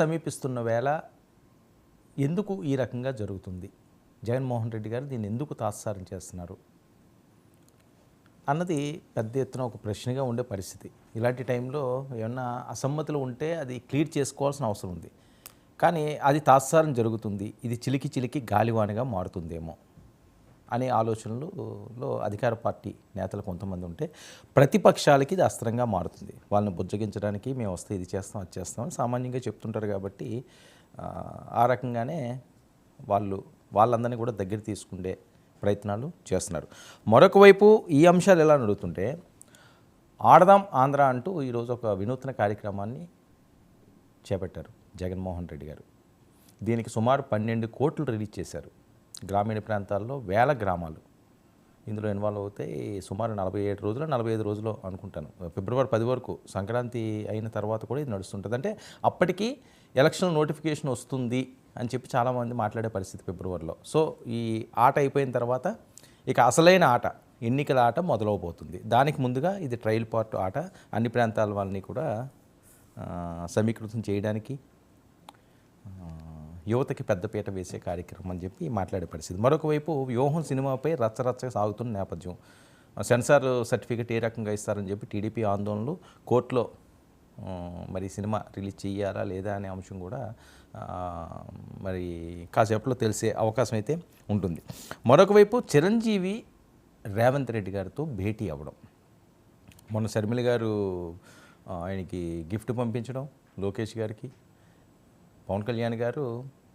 సమీపిస్తున్న వేళ ఎందుకు ఈ రకంగా జరుగుతుంది? జగన్మోహన్ రెడ్డి గారు దీన్ని ఎందుకు తాత్సారం చేస్తున్నారు? అన్నది పెద్ద ఎత్తున ఒక ప్రశ్నగా ఉండే పరిస్థితి. ఇలాంటి టైంలో ఏమన్నా అసమ్మతులు ఉంటే అది క్లియర్ చేసుకోవాల్సిన అవసరం ఉంది. కానీ అది తాత్సారం జరుగుతుంది. ఇది చిలికి చిలికి గాలివానగా మారుతుందేమో. అనే ఆలోచనలలో అధికార పార్టీ నేతలు కొంతమంది ఉంటే ప్రతిపక్షాలకి ఇది అస్త్రంగా మారుతుంది. వాళ్ళని బుజ్జగించడానికి మేము వస్తే ఇది చేస్తాం అది చేస్తామని సామాన్యంగా చెప్తుంటారు కాబట్టి ఆ, ఆ రకంగానే వాళ్ళు వాళ్ళందరినీ కూడా దగ్గర తీసుకుండే ప్రయత్నాలు చేస్తున్నారు. మరొక వైపు ఈ అంశాలు ఎలా నడుగుతుంటే ఆడదాం ఆంధ్ర అంటూ ఈరోజు ఒక వినూత్న కార్యక్రమాన్ని చేపట్టారు జగన్మోహన్ రెడ్డి గారు. దీనికి సుమారు పన్నెండు కోట్లు రిలీజ్ చేశారు. గ్రామీణ ప్రాంతాల్లో వేల గ్రామాలు. ఇందులో ఇన్వాల్వ్ అవుతాయి సుమారు నలభై ఏడు రోజులు నలభై ఐదు రోజులు అనుకుంటాను. ఫిబ్రవరి పది వరకు సంక్రాంతి అయిన తర్వాత కూడా ఇది నడుస్తుంటుంది. అంటే అప్పటికి ఎలక్షన్ నోటిఫికేషన్ వస్తుంది అని చెప్పి చాలామంది మాట్లాడే పరిస్థితి ఫిబ్రవరిలో. సో ఈ ఆట అయిపోయిన తర్వాత ఇక అసలైన ఆట ఎన్నికల ఆట మొదలవబోతుంది. దానికి ముందుగా ఇది ట్రయల్ పార్ట్ ఆట. అన్ని ప్రాంతాల వాళ్ళని కూడా సమీకృతం చేయడానికి యువతకి పెద్దపీట వేసే కార్యక్రమం అని చెప్పి మాట్లాడే పరిస్థితి. మరొకవైపు వ్యూహం సినిమాపై రచ్చరచ్చగా సాగుతున్న నేపథ్యం. సెన్సార్ సర్టిఫికేట్ ఏ రకంగా ఇస్తారని చెప్పి టీడీపీ ఆందోళనలు కోర్టులో మరి సినిమా రిలీజ్ చేయాలా లేదా అనే అంశం కూడా మరి కాసేపట్లో తెలిసే అవకాశం అయితే ఉంటుంది. మరొకవైపు చిరంజీవి రేవంత్ రెడ్డి గారితో భేటీ అవ్వడం. మొన్న శర్మిల గారు ఆయనకి గిఫ్ట్ పంపించడం లోకేష్ గారికి పవన్ కళ్యాణ్ గారు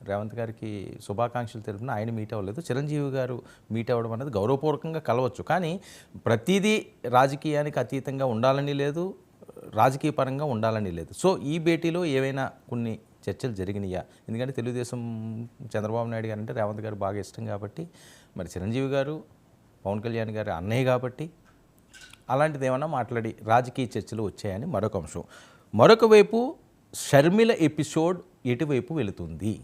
రేవంత్ గారికి శుభాకాంక్షలు తెలిపిన ఆయన మీట్ అవ్వలేదు. చిరంజీవి గారు మీట్ అవ్వడం అనేది గౌరవపూర్వకంగా కలవచ్చు. కానీ ప్రతిదీ రాజకీయానికి అతీతంగా ఉండాలని లేదు రాజకీయ పరంగా ఉండాలని లేదు. సో ఈ భేటీలో ఏవైనా కొన్ని చర్చలు జరిగినాయా? ఎందుకంటే తెలుగుదేశం చంద్రబాబు నాయుడు గారు అంటే రేవంత్ గారు బాగా ఇష్టం కాబట్టి మరి చిరంజీవి గారు పవన్ కళ్యాణ్ గారు అన్నయ్య కాబట్టి అలాంటిది ఏమైనా మాట్లాడి రాజకీయ చర్చలు వచ్చాయని మరొక అంశం. మరొక వైపు షర్మిల ఎపిసోడ్ ఎటువైపు వెళుతుంది?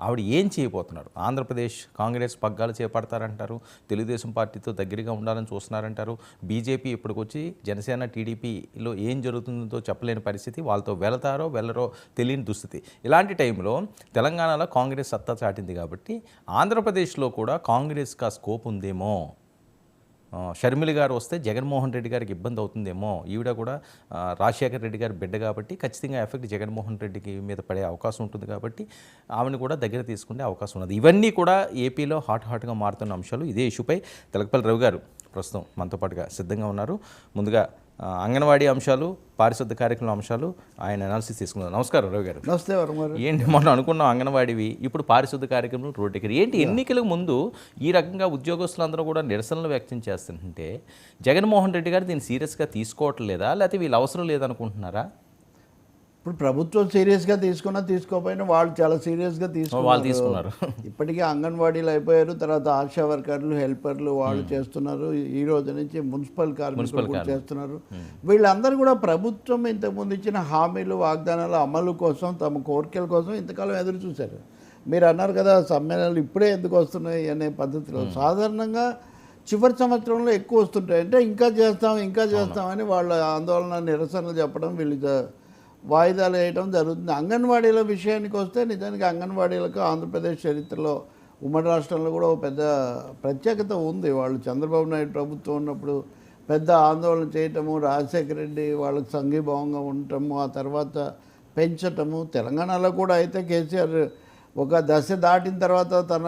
ఆవిడ ఏం చేయబోతున్నారు? ఆంధ్రప్రదేశ్ కాంగ్రెస్ పగ్గాలు చేపడతారంటారు తెలుగుదేశం పార్టీతో దగ్గరగా ఉండాలని చూస్తున్నారంటారు బీజేపీ ఇప్పటికొచ్చి జనసేన టీడీపీలో ఏం జరుగుతుందో చెప్పలేని పరిస్థితి వాళ్ళతో వెళతారో వెళ్ళరో తెలియని దుస్థితి. ఇలాంటి టైంలో తెలంగాణలో కాంగ్రెస్ సత్తా చాటింది కాబట్టి ఆంధ్రప్రదేశ్లో కూడా కాంగ్రెస్కి ఆ స్కోప్ ఉందేమో? షర్మిల గారు వస్తే జగన్మోహన్ రెడ్డి గారికి ఇబ్బంది అవుతుందేమో. ఈవిడ కూడా రాజశేఖర్ రెడ్డి గారి బిడ్డ కాబట్టి ఖచ్చితంగా ఎఫెక్ట్ జగన్మోహన్ రెడ్డికి మీద పడే అవకాశం ఉంటుంది కాబట్టి ఆమెను కూడా దగ్గర తీసుకునే అవకాశం ఉన్నది. ఇవన్నీ కూడా ఏపీలో హాట్ హాట్గా మారుతున్న అంశాలు. ఇదే ఇష్యూపై తెలకపల్లి రవి గారు ప్రస్తుతం మనతో పాటుగా సిద్ధంగా ఉన్నారు. ముందుగా అంగన్వాడీ అంశాలు పారిశుద్ధ కార్యక్రమం అంశాలు ఆయన అనాలిసిస్ తీసుకున్నారు. నమస్కారం రవి గారు. నమస్తే ఏంటి మనం అనుకున్నాం అంగన్వాడివి ఇప్పుడు పారిశుద్ధ కార్యక్రమం రోడ్డుకి ఏంటి ఎన్నికలకు ముందు ఈ రకంగా ఉద్యోగస్తులందరూ కూడా నిరసనలు వ్యక్తం చేస్తుంటే జగన్మోహన్ రెడ్డి గారు దీన్ని సీరియస్గా తీసుకోవట్లేదా? లేకపోతే వీళ్ళు అవసరం లేదనుకుంటున్నారా? ఇప్పుడు ప్రభుత్వం సీరియస్గా తీసుకున్నా తీసుకోకపోయినా వాళ్ళు చాలా సీరియస్గా వాళ్ళు తీసుకున్నారు. తీసుకున్నారు. ఇప్పటికే అంగన్వాడీలు అయిపోయారు తర్వాత ఆశా వర్కర్లు హెల్పర్లు వాళ్ళు చేస్తున్నారు. ఈ రోజు నుంచి మున్సిపల్ కార్మికులు చేస్తున్నారు. వీళ్ళందరూ కూడా ప్రభుత్వం ఇంతకుముందు ఇచ్చిన హామీలు వాగ్దానాల అమలు కోసం తమ కోరికల కోసం ఇంతకాలం ఎదురు చూశారు. మీరు అన్నారు కదా సమ్మేళనాలు ఇప్పుడే ఎందుకు వస్తున్నాయి అనే పద్ధతిలో. సాధారణంగా చివరి సంవత్సరంలో ఎక్కువ వస్తుంటాయి. అంటే ఇంకా చేస్తాం ఇంకా చేస్తామని వాళ్ళ ఆందోళన నిరసనలు చెప్పడం వీళ్ళు వాయిదాలు వేయడం జరుగుతుంది. అంగన్వాడీల విషయానికి వస్తే నిజానికి అంగన్వాడీలకు ఆంధ్రప్రదేశ్ చరిత్రలో ఉమ్మడి రాష్ట్రంలో కూడా ఒక పెద్ద ప్రత్యేకత ఉంది. వాళ్ళు చంద్రబాబు నాయుడు ప్రభుత్వం ఉన్నప్పుడు పెద్ద ఆందోళన చేయటము రాజశేఖర రెడ్డి వాళ్ళకి సంఘీభావంగా ఉండటము ఆ తర్వాత పెంచటము. తెలంగాణలో కూడా అయితే కేసీఆర్ ఒక దశ దాటిన తర్వాత తన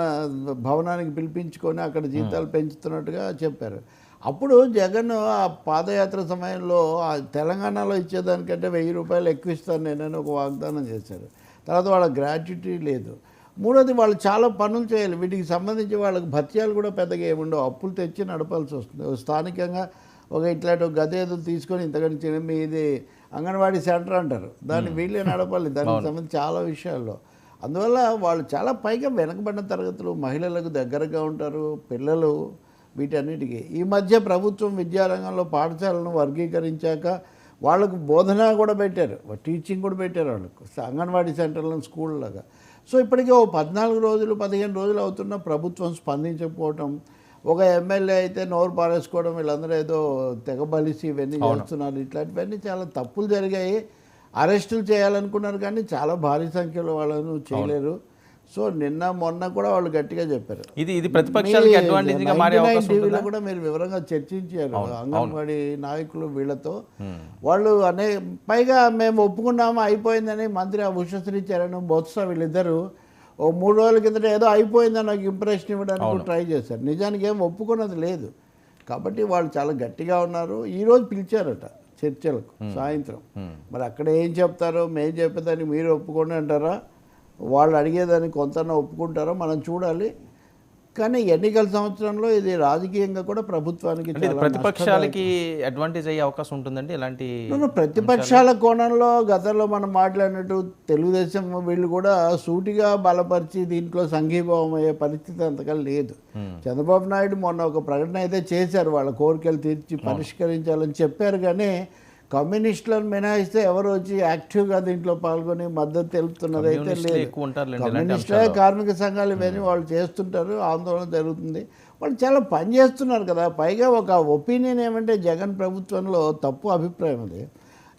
భవనానికి పిలిపించుకొని అక్కడ జీతాలు పెంచుతున్నట్టుగా చెప్పారు. అప్పుడు జగన్ ఆ పాదయాత్ర సమయంలో ఆ తెలంగాణలో ఇచ్చేదానికంటే వెయ్యి రూపాయలు ఎక్కువ ఇస్తాను నేనని ఒక వాగ్దానం చేశారు. తర్వాత వాళ్ళ గ్రాట్యుటీ లేదు. మూడోది వాళ్ళు చాలా పనులు చేయాలి. వీటికి సంబంధించి వాళ్ళకి భత్యాలు కూడా పెద్దగా ఏముండవు అప్పులు తెచ్చి నడపాల్సి వస్తుంది. స్థానికంగా ఒక ఇట్లాంటి గది ఏదో తీసుకొని ఇంతకంటే చిన్న మీ ఇది అంగన్వాడీ సెంటర్ అంటారు. దాన్ని వీళ్ళే నడపాలి. దానికి సంబంధించి చాలా విషయాల్లో. అందువల్ల వాళ్ళు చాలా పైగా వెనకబడిన తరగతులు మహిళలకు దగ్గరగా ఉంటారు పిల్లలు వీటన్నిటికీ. ఈ మధ్య ప్రభుత్వం విద్యారంగంలో పాఠశాలను వర్గీకరించాక వాళ్ళకు బోధన కూడా పెట్టారు. టీచింగ్ కూడా పెట్టారు వాళ్ళకు అంగన్వాడీ సెంటర్లను స్కూల్ లాగా సో ఇప్పటికే ఓ పద్నాలుగు రోజులు పదిహేను రోజులు అవుతున్న ప్రభుత్వం స్పందించకపోవటం ఒక ఎమ్మెల్యే అయితే నోరు పారేసుకోవడం వీళ్ళందరూ ఏదో తెగబలిసి ఇవన్నీ చేస్తున్నారు. ఇట్లాంటివన్నీ చాలా తప్పులు జరిగాయి. అరెస్టులు చేయాలనుకున్నారు కానీ చాలా భారీ సంఖ్యలో వాళ్ళను చేయలేరు. సో నిన్న మొన్న కూడా వాళ్ళు గట్టిగా చెప్పారు. ఇది ఇది ప్రతిపక్షాలకి అడ్వాంటేజ్గా మారే 99 అవకాశం టీవీలో కూడా మీరు వివరంగా చర్చించారు. అంగన్వాడీ నాయకులు వీళ్ళతో. వాళ్ళు అనే పైగా మేము ఒప్పుకున్నాము? అయిపోయిందని మంత్రి ఉషశ్రీ చరణ్ బొత్స వీళ్ళిద్దరు ఓ మూడు రోజుల కిందట ఏదో అయిపోయిందని నాకు ఇంప్రెషన్ ఇవ్వడానికి ట్రై చేశారు. నిజానికి ఏం ఒప్పుకున్నది లేదు. కాబట్టి వాళ్ళు చాలా గట్టిగా ఉన్నారు. ఈ రోజు పిలిచారట చర్చలకు సాయంత్రం. మరి అక్కడ ఏం చెప్తారో మేము చెప్పేదాన్ని మీరు ఒప్పుకోండి అంటారా? వాళ్ళు అడిగేదాన్ని కొంత ఒప్పుకుంటారో మనం చూడాలి. కానీ ఎన్నికల సంవత్సరంలో ఇది రాజకీయంగా కూడా ప్రభుత్వానికి ప్రతిపక్షాలకి అడ్వాంటేజ్ అయ్యే అవకాశం ఉంటుందండి ఇలాంటి ప్రతిపక్షాల కోణంలో గతంలో మనం మాట్లాడినట్టు తెలుగుదేశం వీళ్ళు కూడా సూటిగా బలపరిచి దీంట్లో సంఘీభావం అయ్యే పరిస్థితి అంతగా లేదు. చంద్రబాబు నాయుడు మొన్న ఒక ప్రకటన అయితే చేశారు వాళ్ళ కోరికలు తీర్చి పరిష్కరించాలని చెప్పారు. కానీ కమ్యూనిస్టులను మినహాయిస్తే ఎవరు వచ్చి యాక్టివ్గా దీంట్లో పాల్గొని మద్దతు తెలుపుతున్నది అయితే కమ్యూనిస్టులు లేదు. కమ్యూనిస్టులే కార్మిక సంఘాలు ఇవన్నీ వాళ్ళు చేస్తుంటారు ఆందోళన జరుగుతుంది. వాళ్ళు చాలా పని చేస్తున్నారు కదా. పైగా ఒక ఒపీనియన్ ఏమంటే జగన్ ప్రభుత్వంలో తప్పు అభిప్రాయం అది.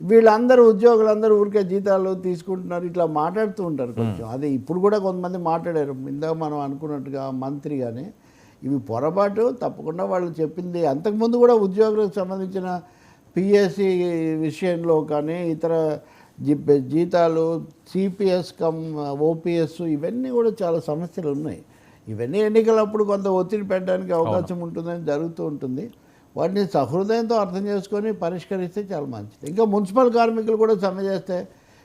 వీళ్ళందరూ ఉద్యోగులందరూ ఊరికే జీతాలు తీసుకుంటున్నారు ఇట్లా మాట్లాడుతూ ఉంటారు కొంచెం. అది ఇప్పుడు కూడా కొంతమంది మాట్లాడారు. ఇందాక మనం అనుకున్నట్టుగా మంత్రి కానీ ఇవి పొరపాటు తప్పకుండా వాళ్ళు చెప్పింది. అంతకుముందు కూడా ఉద్యోగులకు సంబంధించిన పిఎస్సి విషయంలో కానీ ఇతర జీతాలు సిపిఎస్ కమ్ ఓపీఎస్ ఇవన్నీ కూడా చాలా సమస్యలు ఉన్నాయి. ఇవన్నీ ఎన్నికలప్పుడు కొంత ఒత్తిడి పెట్టడానికి అవకాశం ఉంటుందని జరుగుతూ ఉంటుంది. వాటిని సహృదయంతో అర్థం చేసుకొని పరిష్కరిస్తే చాలా మంచిది. ఇంకా మున్సిపల్ కార్మికులు కూడా సమ్మె చేస్తే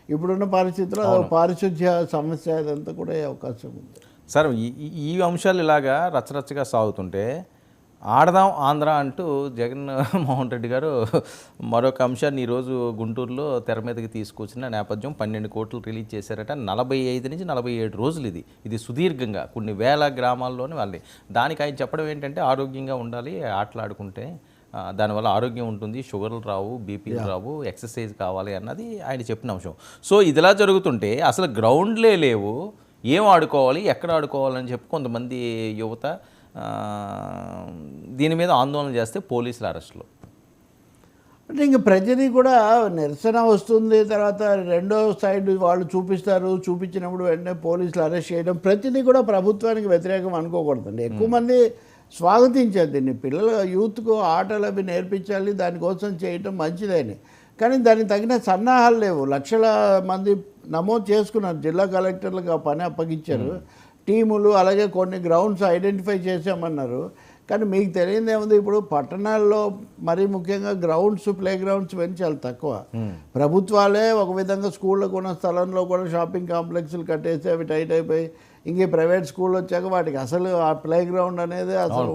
ఇప్పుడున్న పరిస్థితుల్లో పారిశుద్ధ్య సమస్య ఇదంతా కూడా అవకాశం ఉంది. సార్ ఈ అంశాలు ఇలాగా రచ్చరచ్చగా సాగుతుంటే ఆడదాం ఆంధ్ర అంటూ జగన్ మోహన్ రెడ్డి గారు మరొక అంశాన్ని ఈరోజు గుంటూరులో తెర మీదకి తీసుకొచ్చిన నేపథ్యం పన్నెండు కోట్లు రిలీజ్ చేశారట. నలభై ఐదు నుంచి నలభై ఏడు రోజులు ఇది. ఇది సుదీర్ఘంగా కొన్ని వేల గ్రామాల్లోని వాళ్ళని దానికి ఆయన చెప్పడం ఏంటంటే ఆరోగ్యంగా ఉండాలి ఆటలాడుకుంటే దానివల్ల ఆరోగ్యం ఉంటుంది షుగర్లు రావు బీపీలు రావు ఎక్సర్సైజ్ కావాలి అన్నది ఆయన చెప్పిన అంశం. సో ఇదిలా జరుగుతుంటే అసలు గ్రౌండ్లే లేవు. ఏం ఆడుకోవాలి ఎక్కడ ఆడుకోవాలని చెప్పి కొంతమంది యువత దీని మీద ఆందోళన చేస్తే పోలీసుల అరెస్టులు. అంటే ఇంక ప్రతిదీ కూడా నిరసన వస్తుంది తర్వాత రెండో సైడ్ వాళ్ళు చూపిస్తారు చూపించినప్పుడు వెంటనే పోలీసులు అరెస్ట్ చేయడం ప్రతిదీ కూడా ప్రభుత్వానికి వ్యతిరేకం అనుకోకూడదండి. ఎక్కువ మంది స్వాగతించారు దీన్ని. పిల్లల యూత్కు ఆటలు అవి నేర్పించాలి దానికోసం చేయటం మంచిదని. కానీ దానికి తగిన సన్నాహాలు లేవు. లక్షల మంది నమోదు చేసుకున్నారు. జిల్లా కలెక్టర్లకు ఆ పని అప్పగించారు. టీములు అలాగే కొన్ని గ్రౌండ్స్ ఐడెంటిఫై చేసామన్నారు కానీ మీకు తెలియదు ఏముంది? ఇప్పుడు పట్టణాల్లో మరీ ముఖ్యంగా గ్రౌండ్స్ ప్లే గ్రౌండ్స్ చాలా తక్కువ. ప్రభుత్వాలే ఒక విధంగా స్కూళ్ళకు ఉన్న స్థలంలో కూడా షాపింగ్ కాంప్లెక్స్లు కట్టేసి అవి టైట్ అయిపోయి ఇంక ప్రైవేట్ స్కూల్ వచ్చాక వాటికి అసలు ఆ ప్లే గ్రౌండ్ అనేది అసలు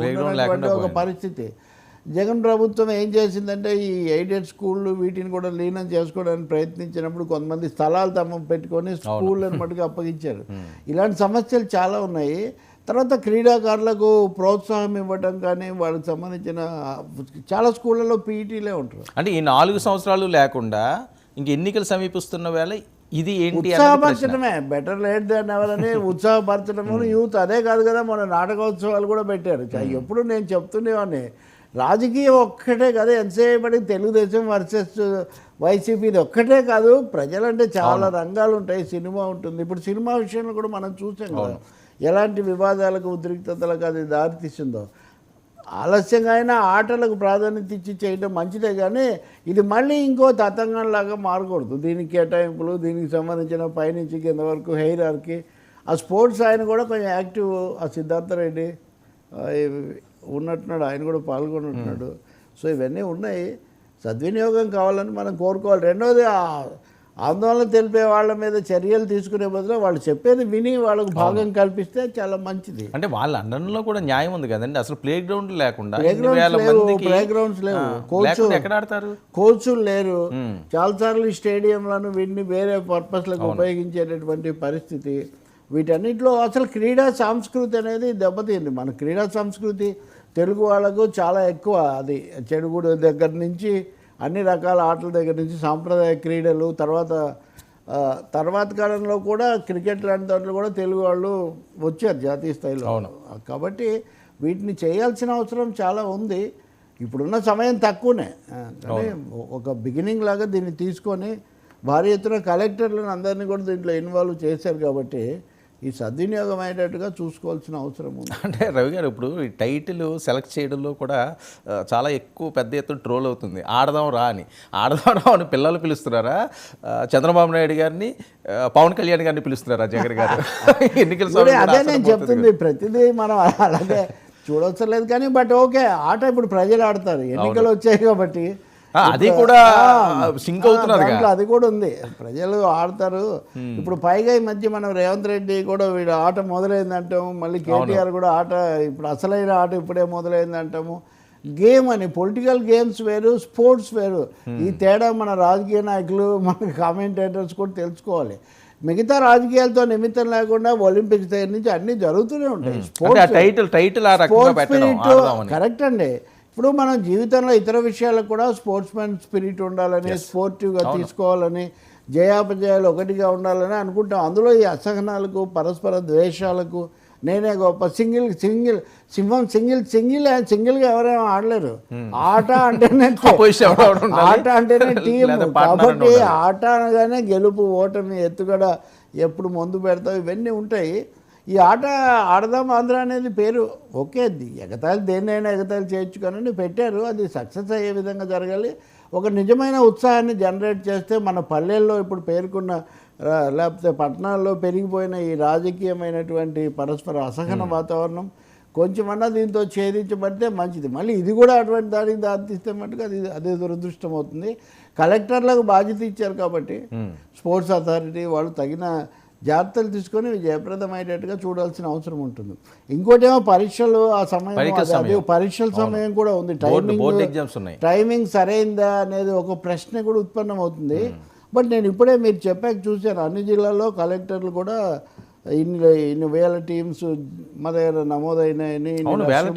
ఒక పరిస్థితి. జగన్ ప్రభుత్వం ఏం చేసిందంటే ఈ ఎయిడెడ్ స్కూళ్ళు వీటిని కూడా లీనం చేసుకోవడానికి ప్రయత్నించినప్పుడు కొంతమంది స్థలాలు తమ పెట్టుకొని స్కూళ్ళని మటుకు అప్పగించారు. ఇలాంటి సమస్యలు చాలా ఉన్నాయి. తర్వాత క్రీడాకారులకు ప్రోత్సాహం ఇవ్వడం కానీ వాళ్ళకి సంబంధించిన చాలా స్కూళ్ళలో పీఈటీలే ఉంటారు. అంటే ఈ నాలుగు సంవత్సరాలు లేకుండా ఇంక ఎన్నికలు సమీపిస్తున్న వేళ ఇది ఏంటి. ఉత్సాహపరచడమే. బెటర్ లేట్ దాన్ ఎవరని ఉత్సాహపరచడము. యూత్ అదే కాదు కదా మన నాటకోత్సవాలు కూడా పెట్టారు. చా- ఎప్పుడు నేను చెప్తుండేవాడిని. రాజకీయం ఒక్కటే కదా ఎంతసేపటి తెలుగుదేశం వర్సెస్ వైసీపీ ఇది ఒక్కటే కాదు ప్రజలంటే చాలా రంగాలు ఉంటాయి సినిమా ఉంటుంది. ఇప్పుడు సినిమా విషయంలో కూడా మనం చూసాం కదా ఎలాంటి వివాదాలకు ఉద్రిక్తతలకు అది దారితీసిందో. ఆలస్యంగా అయినా ఆటలకు ప్రాధాన్యత ఇచ్చి చేయడం మంచిదే కానీ ఇది మళ్ళీ ఇంకో తతంగంలాగా మారకూడదు. దీనికి కేటాయింపులు దీనికి సంబంధించిన పైనుంచి కింద వరకు హెయిర్ ఆర్కి ఆ స్పోర్ట్స్ ఆయన కూడా కొంచెం యాక్టివ్ ఆ సిద్ధార్థ రెడ్డి ఉన్నట్టున్నాడు ఆయన కూడా పాల్గొన్నట్టున్నాడు. సో ఇవన్నీ ఉన్నాయి. సద్వినియోగం కావాలని మనం కోరుకోవాలి. రెండోది ఆందోళన తెలిపే వాళ్ళ మీద చర్యలు తీసుకునే బదులు వాళ్ళు చెప్పేది విని వాళ్ళకు భాగం కల్పిస్తే చాలా మంచిది. అంటే వాళ్ళ అండర్లో కూడా న్యాయం ఉంది కదండి. అసలు ప్లే గ్రౌండ్ లేకుండా ప్లే గ్రౌండ్స్ లేవు కోచ్ ఎక్కడ ఆడతారు? కోచ్లు లేరు. చాలాసార్లు ఈ స్టేడియంలను వీటిని వేరే పర్పస్లకు ఉపయోగించేటటువంటి పరిస్థితి. వీటన్నిటిలో అసలు క్రీడా సంస్కృతి అనేది దెబ్బతింది మన క్రీడా సంస్కృతి తెలుగు వాళ్ళకు చాలా ఎక్కువ అది. చెడుగుడు దగ్గర నుంచి అన్ని రకాల ఆటల దగ్గర నుంచి సాంప్రదాయ క్రీడలు తర్వాత తర్వాత కాలంలో కూడా క్రికెట్ లాంటి దాంట్లో కూడా తెలుగు వాళ్ళు వచ్చారు జాతీయ స్థాయిలో. కాబట్టి వీటిని చేయాల్సిన అవసరం చాలా ఉంది. ఇప్పుడున్న సమయం తక్కువనే. ఒక బిగినింగ్ లాగా దీన్ని తీసుకొని భారీ ఎత్తున కలెక్టర్లను అందరినీ కూడా దీంట్లో ఇన్వాల్వ్ చేశారు కాబట్టి ఈ సద్వినియోగం అయ్యేటట్టుగా చూసుకోవాల్సిన అవసరం ఉంది. అంటే రవి గారు ఇప్పుడు ఈ టైటిల్ సెలెక్ట్ చేయడంలో కూడా చాలా ఎక్కువ పెద్ద ఎత్తున ట్రోల్ అవుతుంది. ఆడదాం రా అని. ఆడదాం రా అని పిల్లలు పిలుస్తున్నారా? చంద్రబాబు నాయుడు గారిని పవన్ కళ్యాణ్ గారిని పిలుస్తున్నారా జగన్ గారు? ఎన్నికల అదే నేను పోతుంది చెప్తుంది ప్రతిదీ మనం అలాగే చూడవసలేదు కానీ బట్ ఓకే ఆట ఇప్పుడు ప్రజలు ఆడతారు. ఎన్నికలు వచ్చాయి కాబట్టి అది కూడా సింక్ అవుతున్నదిగా. దాంట్లో అది కూడా ఉంది. ప్రజలు ఆడతారు. ఇప్పుడు పైగా ఈ మధ్య మనం రేవంత్ రెడ్డి కూడా వీడు ఆట మొదలైంది అంటాము మళ్ళీ కేటీఆర్ కూడా ఆట ఇప్పుడు అసలైన ఆట ఇప్పుడే మొదలైంది అంటాము గేమ్ అని పొలిటికల్ గేమ్స్ వేరు స్పోర్ట్స్ వేరు. ఈ తేడా మన రాజకీయ నాయకులు మన కామెంటేటర్స్ కూడా తెలుసుకోవాలి. మిగతా రాజకీయాలతో నిమిత్తం లేకుండా ఒలింపిక్స్ దగ్గర నుంచి అన్నీ జరుగుతూనే ఉంటాయి. స్పోర్ట్స్ టైటిల్ టైటిల్ కరెక్ట్ అండి. ఇప్పుడు మనం జీవితంలో ఇతర విషయాలకు కూడా స్పోర్ట్స్ మ్యాన్ స్పిరిట్ ఉండాలని స్పోర్టివ్గా తీసుకోవాలని జయాపజయాలు ఒకటిగా ఉండాలని అనుకుంటాం. అందులో ఈ అసహనాలకు పరస్పర ద్వేషాలకు నేనే గొప్ప. సింగిల్ సింగిల్ సింహం సింగిల్ సింగిల్ సింగిల్గా ఎవరైనా ఆడలేరు. ఆట అంటేనే? ఆట అంటేనే టీం కాబట్టి. ఆట అనగానే గెలుపు ఓటమి ఎత్తుగడ ఎప్పుడు ముందు పెడతావు? ఇవన్నీ ఉంటాయి. ఈ ఆట ఆడదాం ఆంధ్ర అనేది పేరు. ఓకే ఎగతాళి దేన్నైనా ఎగతాళి చేయొచ్చు కానీ పెట్టారు. అది సక్సెస్ అయ్యే విధంగా జరగాలి. ఒక నిజమైన ఉత్సాహాన్ని జనరేట్ చేస్తే మన పల్లెల్లో ఇప్పుడు పేర్కొన్న లేకపోతే పట్టణాల్లో పెరిగిపోయిన ఈ రాజకీయమైనటువంటి పరస్పర అసహన వాతావరణం కొంచెమన్నా దీంతో ఛేదించబడితే మంచిది. మళ్ళీ ఇది కూడా అటువంటి దానికి దారితీస్తే మటుకు అది అదే దురదృష్టం అవుతుంది కలెక్టర్లకు బాధ్యత ఇచ్చారు కాబట్టి స్పోర్ట్స్ అథారిటీ వాళ్ళు తగిన జాగ్రత్తలు తీసుకొని జయప్రదమయ్యేటట్టుగా చూడాల్సిన అవసరం ఉంటుంది. ఇంకోటేమో పరీక్షలు ఆ సమయం పరీక్షల సమయం. పరీక్షల సమయం కూడా ఉంది. టైమింగ్ ఎగ్జామ్స్ ఉన్నాయి. టైమింగ్ సరైందా అనేది ఒక ప్రశ్న కూడా ఉత్పన్నమవుతుంది. బట్ నేను ఇప్పుడే మీరు చెప్పాక చూశాను అన్ని జిల్లాల్లో కలెక్టర్లు కూడా ఇన్ని ఇన్ని వేల టీమ్స్ మా దగ్గర నమోదైనాయని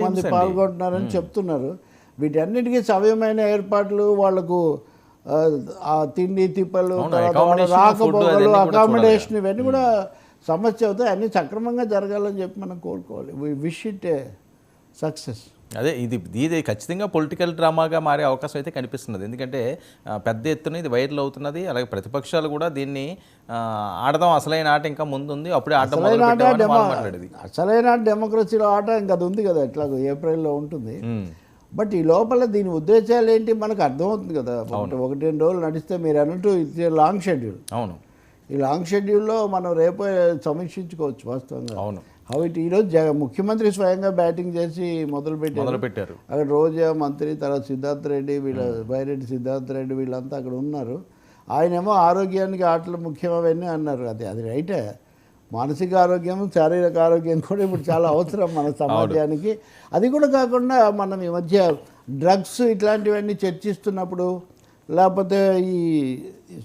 మంది. పాల్గొంటున్నారని చెప్తున్నారు. వీటన్నిటికీ సవ్యమైన ఏర్పాట్లు వాళ్ళకు ఆ, తిండి తిప్పలు రాకపోకలు అకామిడేషన్ ఇవన్నీ కూడా సమస్య అవుతాయి. అన్నీ సక్రమంగా జరగాలని చెప్పి మనం కోరుకోవాలి. వి విష్ ఇట్ సక్సెస్ అదే ఇది ఇది ఖచ్చితంగా పొలిటికల్ డ్రామాగా మారే అవకాశం అయితే కనిపిస్తున్నది. ఎందుకంటే పెద్ద ఎత్తున ఇది వైరల్ అవుతున్నది. అలాగే ప్రతిపక్షాలు కూడా దీన్ని ఆడదాం. అసలైన ఆట ఇంకా ముందుంది. అప్పుడే ఆట అసలైన డెమోక్రసీలో ఆట ఇంకా అది ఉంది కదా. ఎట్లాగో ఏప్రిల్లో ఉంటుంది. బట్ ఈ లోపల దీని ఉద్దేశాలు ఏంటి మనకు అర్థమవుతుంది కదా? ఒకటి రెండు రోజులు నడిస్తే మీరు అన్నట్టు ఇది లాంగ్ షెడ్యూల్. అవును. ఈ లాంగ్ షెడ్యూల్లో మనం రేపే సమీక్షించుకోవచ్చు వాస్తవంగా. అవును. ఇట్ ఈరోజు జగ ముఖ్యమంత్రి స్వయంగా బ్యాటింగ్ చేసి మొదలు పెట్టారు అక్కడ రోజా మంత్రి తర్వాత సిద్ధార్థ రెడ్డి వీళ్ళ బైరెడ్డి సిద్ధార్థ రెడ్డి వీళ్ళంతా అక్కడ ఉన్నారు. ఆయనేమో ఆరోగ్యానికి ఆటలు ముఖ్యమవన్నీ అన్నారు. అది అది రైటే. మానసిక ఆరోగ్యం శారీరక ఆరోగ్యం కూడా ఇప్పుడు చాలా అవసరం మన సమాజానికి. అది కూడా కాకుండా మనం ఈ మధ్య డ్రగ్స్ ఇట్లాంటివన్నీ చర్చిస్తున్నప్పుడు లేకపోతే ఈ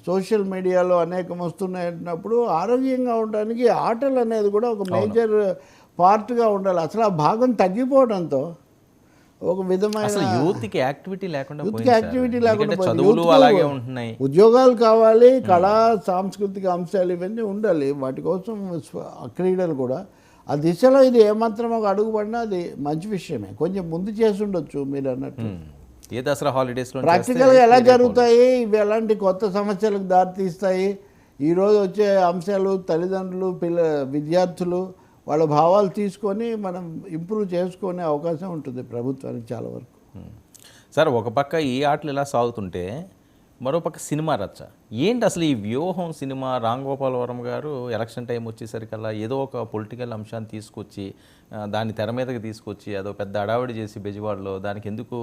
సోషల్ మీడియాలో అనేకం వస్తున్నాయన్నప్పుడు ఆరోగ్యంగా ఉండడానికి ఆటలు అనేది కూడా ఒక మేజర్ పార్ట్గా ఉండాలి. అసలు ఆ భాగం తగ్గిపోవడంతో ఒక విధమైన యూత్కి యాక్టివిటీ లేకుండా యూత్కి. యాక్టివిటీ లేకుండా అలాగే ఉంటున్నాయి. ఉద్యోగాలు కావాలి కళా సాంస్కృతిక అంశాలు ఇవన్నీ ఉండాలి. వాటి కోసం క్రీడలు కూడా. ఆ దిశలో ఇది ఏమాత్రం ఒక అడుగు పడినా అది మంచి విషయమే. కొంచెం ముందు చేసి ఉండొచ్చు మీరు అన్నట్టు. ఏ దసరా హాలిడేస్లో ప్రాక్టికల్గా ఎలా జరుగుతాయి? ఇవి ఎలాంటి కొత్త సమస్యలకు దారితీస్తాయి? ఈరోజు వచ్చే అంశాలు తల్లిదండ్రులు పిల్ల విద్యార్థులు వాళ్ళ భావాలు తీసుకొని మనం ఇంప్రూవ్ చేసుకునే అవకాశం ఉంటుంది ప్రభుత్వానికి చాలా వరకు. Hmm. సార్ ఒక పక్క ఈ ఆటలు ఇలా సాగుతుంటే మరోపక్క సినిమా రచ్చ. ఏంటి అసలు ఈ వ్యూహం సినిమా? రామ్ గోపాల్ వర్మ గారు ఎలక్షన్ టైం వచ్చేసరికల్లా ఏదో ఒక పొలిటికల్ అంశాన్ని తీసుకొచ్చి దాన్ని తెర మీదకి తీసుకొచ్చి అదో పెద్ద అడావిడి చేసి బెజవాడలో దానికి ఎందుకు